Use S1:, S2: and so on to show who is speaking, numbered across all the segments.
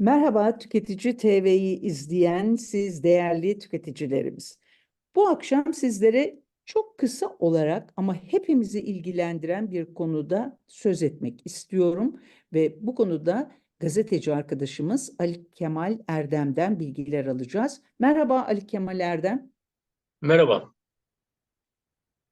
S1: Merhaba Tüketici TV'yi izleyen siz değerli tüketicilerimiz. Bu akşam sizlere çok kısa olarak ama hepimizi ilgilendiren bir konuda söz etmek istiyorum ve bu konuda gazeteci arkadaşımız Ali Kemal Erdem'den bilgiler alacağız. Merhaba Ali Kemal Erdem.
S2: Merhaba.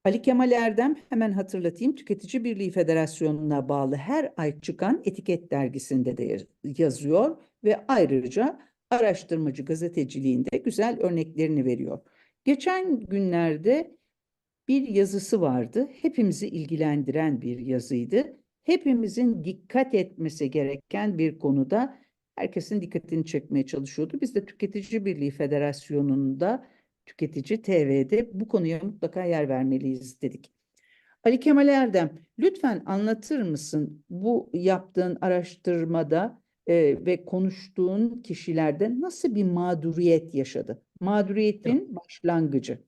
S1: Ali Kemal Erdem hemen hatırlatayım Tüketici Birliği Federasyonu'na bağlı her ay çıkan Etiket dergisinde de yaz- yazıyor ve ayrıca araştırmacı gazeteciliğinde güzel örneklerini veriyor. Geçen günlerde bir yazısı vardı. Hepimizi ilgilendiren bir yazıydı. Hepimizin dikkat etmesi gereken bir konuda herkesin dikkatini çekmeye çalışıyordu. Biz de Tüketici Birliği Federasyonu'nda Tüketici TV'de bu konuya mutlaka yer vermeliyiz dedik. Ali Kemal Erdem, lütfen anlatır mısın bu yaptığın araştırmada e, ve konuştuğun kişilerde nasıl bir mağduriyet yaşadı? Mağduriyetin başlangıcı.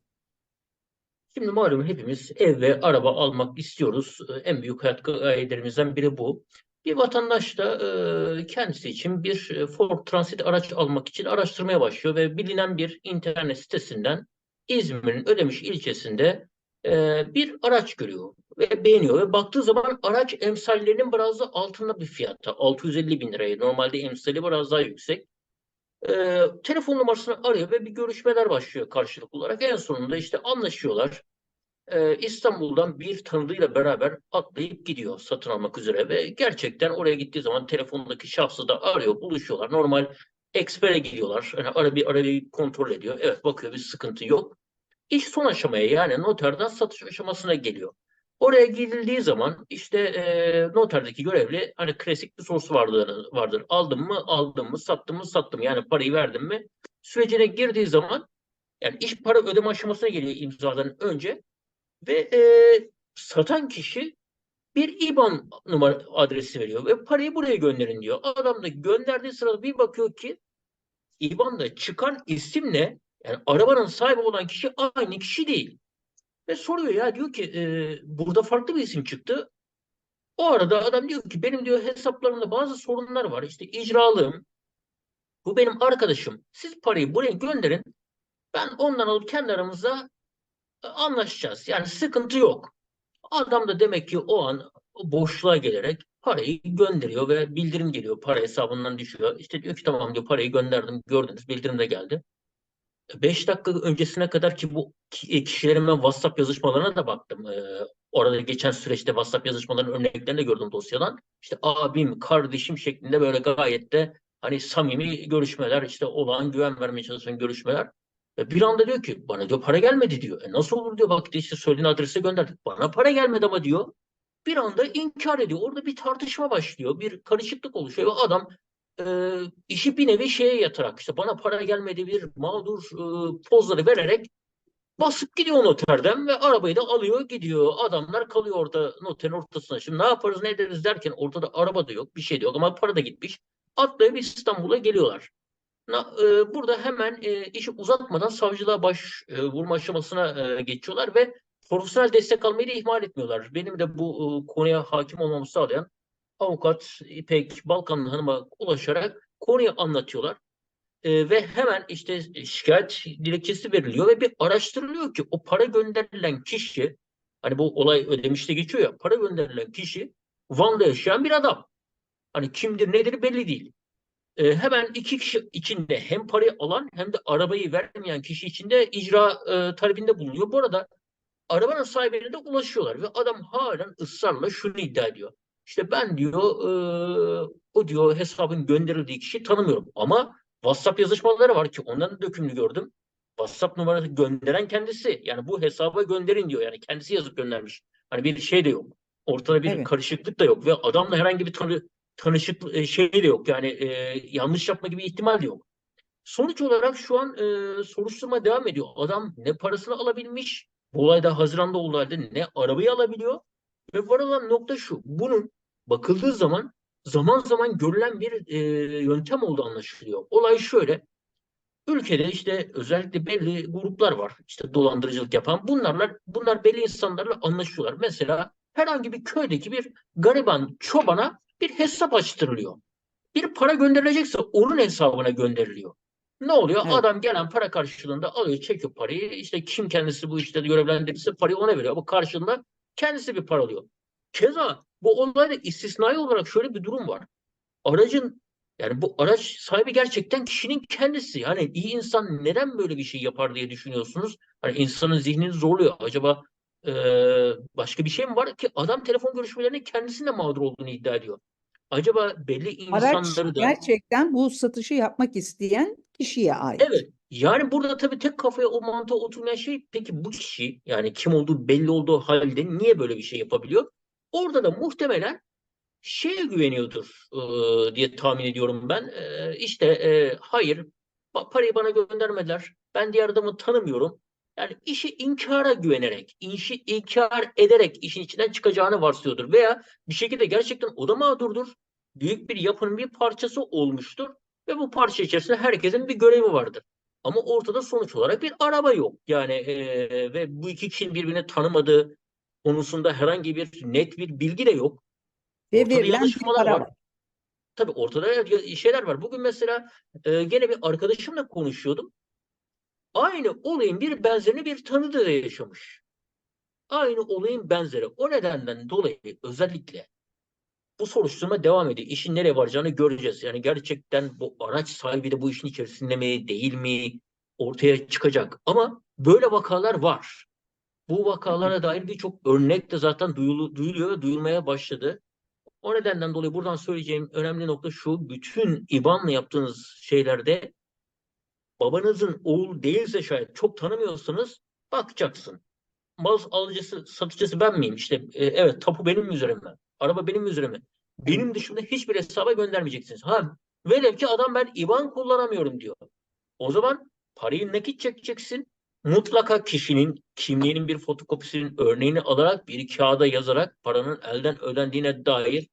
S2: Şimdi malum hepimiz ev ve araba almak istiyoruz. Ee, En büyük hayat gayelerimizden biri bu. Bir vatandaş da e, kendisi için bir e, Ford Transit araç almak için araştırmaya başlıyor ve bilinen bir internet sitesinden İzmir'in Ödemiş ilçesinde e, bir araç görüyor ve beğeniyor ve baktığı zaman araç emsallerinin biraz da altında bir fiyata 650 bin liraya normalde emsali biraz daha yüksek. Ee, telefon numarasını arıyor ve bir görüşmeler başlıyor karşılıklı olarak. En sonunda işte anlaşıyorlar. Ee, İstanbul'dan bir tanıdığıyla beraber atlayıp gidiyor satın almak üzere ve gerçekten oraya gittiği zaman telefondaki şahsı da arıyor, buluşuyorlar. Normal ekspere gidiyorlar. Yani arabayı, arabayı kontrol ediyor. Evet bakıyor bir sıkıntı yok. İş son aşamaya yani noterden satış aşamasına geliyor. Oraya gidildiği zaman işte e, noterdeki görevli hani klasik bir sorusu vardır, vardır. Aldım mı, aldım mı, sattım mı, sattım. Yani parayı verdim mi? Sürecine girdiği zaman yani iş para ödeme aşamasına geliyor imzadan önce ve e, satan kişi bir IBAN numara adresi veriyor ve parayı buraya gönderin diyor. Adam da gönderdiği sırada bir bakıyor ki IBAN'da çıkan isimle yani arabanın sahibi olan kişi aynı kişi değil. Ve soruyor ya diyor ki e, burada farklı bir isim çıktı. O arada adam diyor ki benim diyor hesaplarımda bazı sorunlar var. İşte icralığım. Bu benim arkadaşım. Siz parayı buraya gönderin. Ben ondan alıp kendi aramızda anlaşacağız. Yani sıkıntı yok. Adam da demek ki o an boşluğa gelerek parayı gönderiyor ve bildirim geliyor. Para hesabından düşüyor. İşte diyor ki tamam diyor parayı gönderdim gördünüz bildirim de geldi. 5 dakika öncesine kadar ki bu e, kişilerin ben WhatsApp yazışmalarına da baktım. Ee, orada geçen süreçte WhatsApp yazışmalarının örneklerini de gördüm dosyadan. İşte abim, kardeşim şeklinde böyle gayet de hani samimi görüşmeler, işte olağan güven vermeye çalışan görüşmeler. Bir anda diyor ki bana diyor para gelmedi diyor. E nasıl olur diyor bak işte söylediğin adrese gönderdik. Bana para gelmedi ama diyor. Bir anda inkar ediyor. Orada bir tartışma başlıyor. Bir karışıklık oluşuyor ve adam e, işi bir nevi şeye yatarak işte bana para gelmedi bir mağdur e, pozları vererek basıp gidiyor noterden ve arabayı da alıyor gidiyor. Adamlar kalıyor orada noterin ortasında. Şimdi ne yaparız ne ederiz derken ortada araba da yok bir şey de yok ama para da gitmiş. Atlayıp İstanbul'a geliyorlar. E, burada hemen e, işi uzatmadan savcılığa baş e, vurma aşamasına geçiyorlar ve profesyonel destek almayı da ihmal etmiyorlar. Benim de bu konuya hakim olmamı sağlayan avukat İpek Balkanlı Hanım'a ulaşarak konuyu anlatıyorlar. Ve hemen işte şikayet dilekçesi veriliyor ve bir araştırılıyor ki o para gönderilen kişi hani bu olay ödemişte geçiyor ya para gönderilen kişi Van'da yaşayan bir adam. Hani kimdir nedir belli değil. Ee, hemen iki kişi içinde hem parayı alan hem de arabayı vermeyen kişi içinde icra e, talebinde bulunuyor. Bu arada arabanın sahibine de ulaşıyorlar ve adam halen ısrarla şunu iddia ediyor. İşte ben diyor e, o diyor hesabın gönderildiği kişiyi tanımıyorum ama WhatsApp yazışmaları var ki onların dökümünü gördüm. WhatsApp numarası gönderen kendisi. Yani bu hesaba gönderin diyor. Yani kendisi yazıp göndermiş. Hani bir şey de yok. Ortada bir
S1: Evet.
S2: karışıklık da yok ve adamla herhangi bir tanı, tanışık e, şey de yok. Yani e, yanlış yapma gibi ihtimal de yok. Sonuç olarak şu an e, soruşturma devam ediyor. Adam ne parasını alabilmiş, bu olayda Haziran'da olduğu ne arabayı alabiliyor ve varılan nokta şu. Bunun bakıldığı zaman zaman zaman görülen bir e, yöntem olduğu anlaşılıyor. Olay şöyle. Ülkede işte özellikle belli gruplar var. işte dolandırıcılık yapan. Bunlarla bunlar belli insanlarla anlaşıyorlar. Mesela herhangi bir köydeki bir gariban çobana bir hesap açtırılıyor. bir para gönderilecekse onun hesabına gönderiliyor. Ne oluyor?
S1: Evet.
S2: Adam gelen para karşılığında alıyor, çekiyor parayı. İşte kim kendisi bu işte görevlendirirse parayı ona veriyor. Ama karşılığında kendisi bir para alıyor. Keza bu olayda istisnai olarak şöyle bir durum var. Aracın yani bu araç sahibi gerçekten kişinin kendisi. Yani iyi insan neden böyle bir şey yapar diye düşünüyorsunuz? Hani insanın zihnini zorluyor. Acaba eee, başka bir şey mi var ki adam telefon görüşmelerinde kendisinin de mağdur olduğunu iddia ediyor. Acaba belli
S1: Araç
S2: insanları da
S1: gerçekten bu satışı yapmak isteyen kişiye ait.
S2: Evet. Yani burada tabii tek kafaya o mantığa oturmayan şey peki bu kişi yani kim olduğu belli olduğu halde niye böyle bir şey yapabiliyor? Orada da muhtemelen şeye güveniyordur eee, diye tahmin ediyorum ben. Eee, işte eee, hayır pa- parayı bana göndermediler. Ben diğer adamı tanımıyorum. Yani işi inkara güvenerek, işi inkar ederek işin içinden çıkacağını varsayıyordur. Veya bir şekilde gerçekten o da mağdurdur. Büyük bir yapının bir parçası olmuştur. Ve bu parça içerisinde herkesin bir görevi vardır. Ama ortada sonuç olarak bir araba yok. Yani eee, ve bu iki kişinin birbirini tanımadığı konusunda herhangi bir net bir bilgi de yok.
S1: Ve
S2: Ortada
S1: para
S2: var. Tabii ortada şeyler var. Bugün mesela e, gene bir arkadaşımla konuşuyordum. Aynı olayın bir benzerini bir tanıdığı da yaşamış. Aynı olayın benzeri. O nedenden dolayı özellikle bu soruşturma devam ediyor. İşin nereye varacağını göreceğiz. Yani gerçekten bu araç sahibi de bu işin içerisinde mi, değil mi ortaya çıkacak. Ama böyle vakalar var. Bu vakalara dair birçok örnek de zaten duyulu- duyuluyor ve duyulmaya başladı. O nedenden dolayı buradan söyleyeceğim önemli nokta şu. Bütün İBAN'la yaptığınız şeylerde babanızın oğlu değilse şayet çok tanımıyorsanız bakacaksın. Mal alıcısı, satıcısı ben miyim? İşte e, evet tapu benim üzerime? Araba benim üzerime? Benim dışında hiçbir hesaba göndermeyeceksiniz. Ha velev ki adam ben IBAN kullanamıyorum diyor. O zaman parayı nakit çekeceksin. Mutlaka kişinin kimliğinin bir fotokopisinin örneğini alarak bir kağıda yazarak paranın elden ödendiğine dair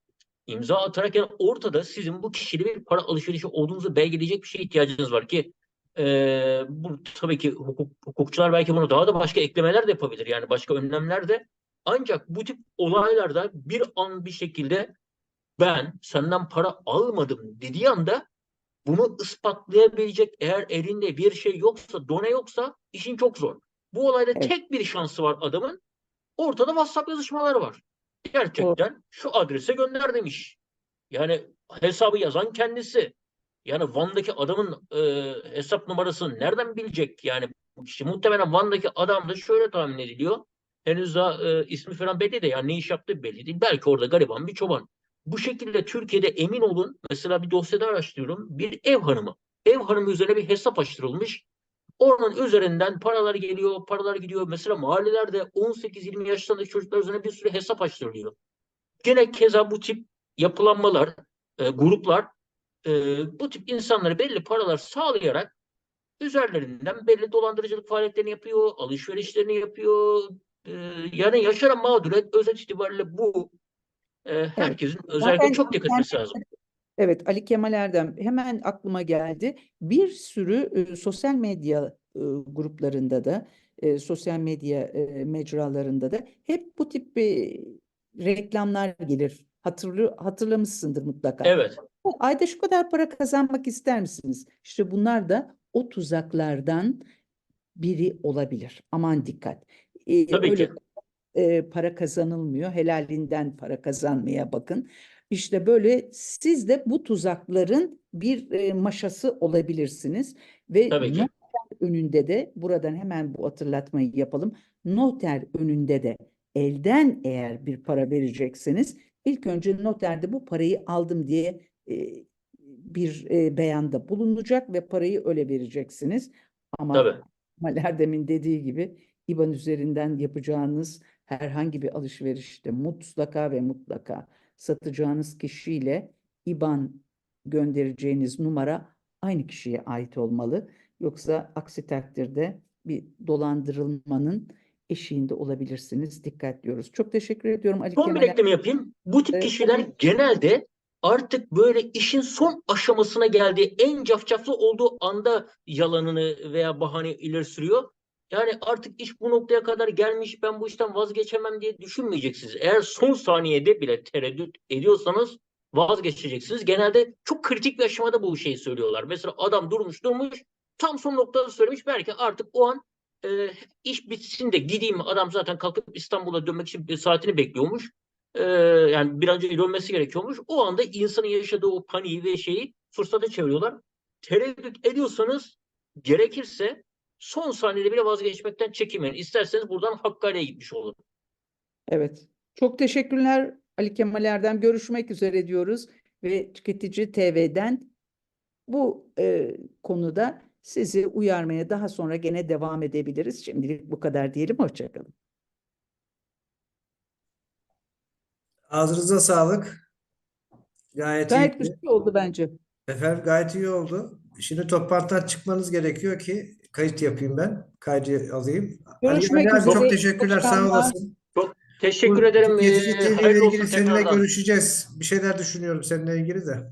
S2: imza atarak yani ortada sizin bu kişiyle bir para alışverişi olduğunuzu belgeleyecek bir şeye ihtiyacınız var ki eee, bu tabii ki hukuk, hukukçular belki bunu daha da başka eklemeler de yapabilir. Yani başka önlemler de ancak bu tip olaylarda bir an bir şekilde ben senden para almadım dediği anda bunu ispatlayabilecek eğer elinde bir şey yoksa, done yoksa işin çok zor. Bu olayda
S1: Evet.
S2: tek bir şansı var adamın. Ortada WhatsApp yazışmaları var. Gerçekten şu adrese gönder demiş. Yani hesabı yazan kendisi. Yani Van'daki adamın e, hesap numarasını nereden bilecek? Yani bu kişi muhtemelen Van'daki adam da şöyle tahmin ediliyor. Henüz daha e, ismi falan belli de yani ne iş yaptığı belli değil. Belki orada gariban bir çoban. Bu şekilde Türkiye'de emin olun mesela bir dosyada araştırıyorum. Bir ev hanımı. Ev hanımı üzerine bir hesap açtırılmış. Onun üzerinden paralar geliyor, paralar gidiyor. Mesela mahallelerde 18-20 yaşlarındaki çocuklar üzerine bir sürü hesap açtırılıyor. Gene keza bu tip yapılanmalar, e, gruplar e, bu tip insanlara belli paralar sağlayarak üzerlerinden belli dolandırıcılık faaliyetlerini yapıyor, alışverişlerini yapıyor. E, yani yaşanan mağduriyet özet itibariyle bu. E, herkesin özellikle
S1: Zaten
S2: çok dikkat etmesi lazım.
S1: Evet, Ali Kemal Erdem hemen aklıma geldi. Bir sürü e, sosyal medya e, gruplarında da, e, sosyal medya e, mecralarında da hep bu tip e, reklamlar gelir. Hatırlı, hatırlamışsındır mutlaka.
S2: Evet,
S1: Ayda şu kadar para kazanmak ister misiniz? İşte bunlar da o tuzaklardan biri olabilir. Aman dikkat. E,
S2: tabii
S1: öyle
S2: ki.
S1: e, para kazanılmıyor. Helalinden para kazanmaya bakın. İşte böyle siz de bu tuzakların bir e, maşası olabilirsiniz ve
S2: Tabii ki.
S1: noter önünde de buradan hemen bu hatırlatmayı yapalım. Noter önünde de elden eğer bir para verecekseniz ilk önce noterde bu parayı aldım diye e, bir e, beyanda bulunacak ve parayı öyle vereceksiniz. Ama
S2: Tabii.
S1: Kemal Erdem'in dediği gibi İBAN üzerinden yapacağınız herhangi bir alışverişte mutlaka ve mutlaka satacağınız kişiyle İBAN göndereceğiniz numara aynı kişiye ait olmalı. Yoksa aksi takdirde bir dolandırılmanın eşiğinde olabilirsiniz. Dikkat diyoruz. Çok teşekkür ediyorum Ali
S2: Son bir ekleme yapayım. Bu tip
S1: Evet,
S2: kişiler genelde artık böyle işin son aşamasına geldiği, en cafcaflı olduğu anda yalanını veya bahane ileri sürüyor. Yani artık iş bu noktaya kadar gelmiş, ben bu işten vazgeçemem diye düşünmeyeceksiniz. Eğer son saniyede bile tereddüt ediyorsanız vazgeçeceksiniz. Genelde çok kritik bir aşamada bu şeyi söylüyorlar. Mesela adam durmuş durmuş tam son noktada söylemiş belki artık o an e, iş bitsin de gideyim. Adam zaten kalkıp İstanbul'a dönmek için bir saatini bekliyormuş. E, yani bir an önce dönmesi gerekiyormuş. O anda insanın yaşadığı o paniği ve şeyi fırsata çeviriyorlar. Tereddüt ediyorsanız gerekirse son saniyede bile vazgeçmekten çekinmeyin. İsterseniz buradan Hakkari'ye gitmiş olun.
S1: Evet. Çok teşekkürler Ali Kemal Erdem. Görüşmek üzere diyoruz ve Tüketici TV'den bu e, konuda sizi uyarmaya daha sonra gene devam edebiliriz. Şimdilik bu kadar diyelim. Hoşçakalın.
S3: Ağzınıza sağlık. Gayet
S1: Gayet
S3: iyi.
S1: güzel oldu bence.
S3: Efendim gayet iyi oldu. Şimdi toplantıdan çıkmanız gerekiyor ki kayıt yapayım ben. Kaydı alayım.
S1: Görüşmek
S3: Ali abi çok
S1: üzere.
S3: teşekkürler. Sağ olasın.
S2: Teşekkür
S3: Bu
S2: ederim. Ee,
S3: ilgili seninle
S2: tekrardan.
S3: görüşeceğiz. Bir şeyler düşünüyorum seninle ilgili de.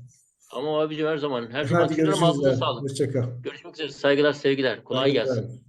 S2: Ama abicim her zaman. Her zaman
S3: görüşürüz.
S2: ağzına
S3: abi.
S2: sağlık.
S3: Hoşça kal.
S2: Görüşmek üzere. Saygılar, sevgiler. Kolay gelsin.